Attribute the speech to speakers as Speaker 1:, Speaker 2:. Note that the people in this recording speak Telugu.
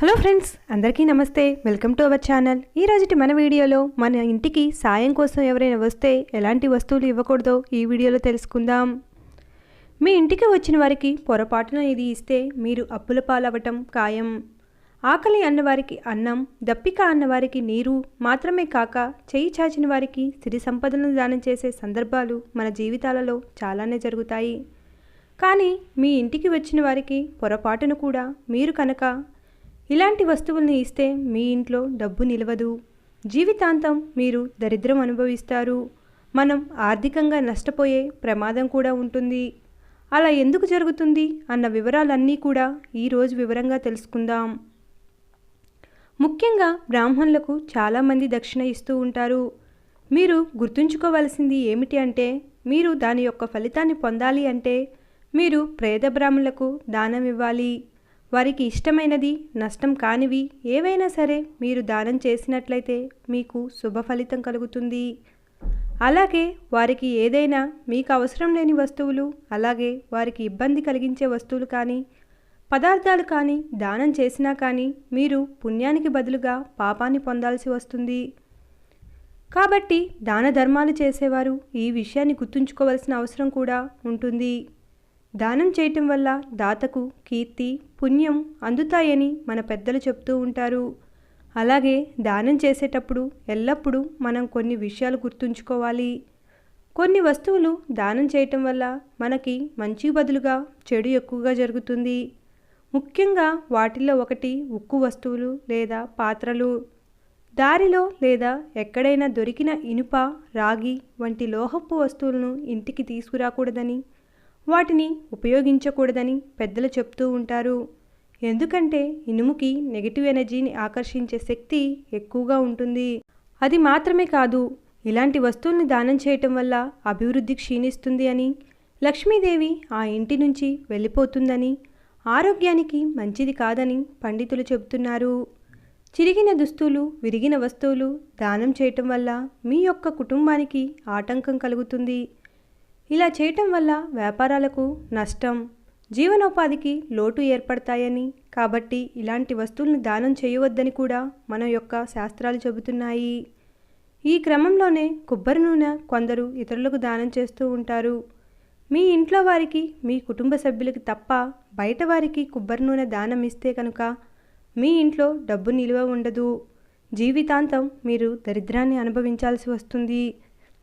Speaker 1: హలో ఫ్రెండ్స్ అందరికీ నమస్తే. Welcome to our channel. ఈ రోజుటి మన వీడియోలో మన ఇంటికి సాయం కోసం ఎవరైనా వస్తే ఎలాంటి వస్తువులు ఇవ్వకూడదో ఈ వీడియోలో తెలుసుకుందాం. మీ ఇంటికి వచ్చిన వారికి పొరపాటున ఇది ఇస్తే మీరు అప్పుల పాలవటం ఖాయం. ఆకలి అన్నవారికి అన్నం దప్పిక అన్నవారికి నీరు మాత్రమే కాక చేయి చాచిన వారికి సిరి సంపదలను దానం చేసే సందర్భాలు మన జీవితాలలో చాలానే జరుగుతాయి. కానీ మీ ఇంటికి వచ్చిన వారికి పొరపాటును కూడా మీరు కనుక ఇలాంటి వస్తువులను ఇస్తే మీ ఇంట్లో డబ్బు నిలవదు. జీవితాంతం మీరు దరిద్రం అనుభవిస్తారు. మనం ఆర్థికంగా నష్టపోయే ప్రమాదం కూడా ఉంటుంది. అలా ఎందుకు జరుగుతుంది అన్న వివరాలన్నీ కూడా ఈరోజు వివరంగా తెలుసుకుందాం. ముఖ్యంగా బ్రాహ్మణులకు చాలామంది దక్షిణ ఇస్తూ ఉంటారు. మీరు గుర్తుంచుకోవలసింది ఏమిటి అంటే మీరు దాని యొక్క ఫలితాన్ని పొందాలి అంటే మీరు ప్రేద బ్రాహ్మణులకు దానం ఇవ్వాలి. వారికి ఇష్టమైనది నష్టం కానివి ఏవైనా సరే మీరు దానం చేసినట్లయితే మీకు శుభ ఫలితం కలుగుతుంది. అలాగే వారికి ఏదైనా మీకు అవసరం లేని వస్తువులు అలాగే వారికి ఇబ్బంది కలిగించే వస్తువులు కానీ పదార్థాలు కానీ దానం చేసినా కానీ మీరు పుణ్యానికి బదులుగా పాపాన్ని పొందాల్సి వస్తుంది. కాబట్టి దాన ధర్మాలు చేసేవారు ఈ విషయాన్ని గుర్తుంచుకోవాల్సిన అవసరం కూడా ఉంటుంది. దానం చేయటం వల్ల దాతకు కీర్తి పుణ్యం అందుతాయని మన పెద్దలు చెప్తూ ఉంటారు. అలాగే దానం చేసేటప్పుడు ఎల్లప్పుడూ మనం కొన్ని విషయాలు గుర్తుంచుకోవాలి. కొన్ని వస్తువులు దానం చేయటం వల్ల మనకి మంచి బదులుగా చెడు ఎక్కువగా జరుగుతుంది. ముఖ్యంగా వాటిల్లో ఒకటి ఉక్కు వస్తువులు లేదా పాత్రలు. దారిలో లేదా ఎక్కడైనా దొరికిన ఇనుప రాగి వంటి లోహపు వస్తువులను ఇంటికి తీసుకురాకూడదని వాటిని ఉపయోగించకూడదని పెద్దలు చెప్తూ ఉంటారు. ఎందుకంటే ఇనుముకి నెగిటివ్ ఎనర్జీని ఆకర్షించే శక్తి ఎక్కువగా ఉంటుంది. అది మాత్రమే కాదు ఇలాంటి వస్తువుల్ని దానం చేయటం వల్ల అభివృద్ధి క్షీణిస్తుంది అని లక్ష్మీదేవి ఆ ఇంటి నుంచి వెళ్ళిపోతుందని ఆరోగ్యానికి మంచిది కాదని పండితులు చెబుతున్నారు. చిరిగిన దుస్తులు విరిగిన వస్తువులు దానం చేయటం వల్ల మీ యొక్క కుటుంబానికి ఆటంకం కలుగుతుంది. ఇలా చేయటం వల్ల వ్యాపారాలకు నష్టం జీవనోపాధికి లోటు ఏర్పడతాయని. కాబట్టి ఇలాంటి వస్తువులను దానం చేయవద్దని కూడా మన యొక్క శాస్త్రాలు చెబుతున్నాయి. ఈ క్రమంలోనే కొబ్బరి నూనె కొందరు ఇతరులకు దానం చేస్తూ ఉంటారు. మీ ఇంట్లో వారికి మీ కుటుంబ సభ్యులకి తప్ప బయట వారికి కొబ్బరి నూనె దానం ఇస్తే కనుక మీ ఇంట్లో డబ్బు నిలువ ఉండదు. జీవితాంతం మీరు దరిద్రాన్ని అనుభవించాల్సి వస్తుంది.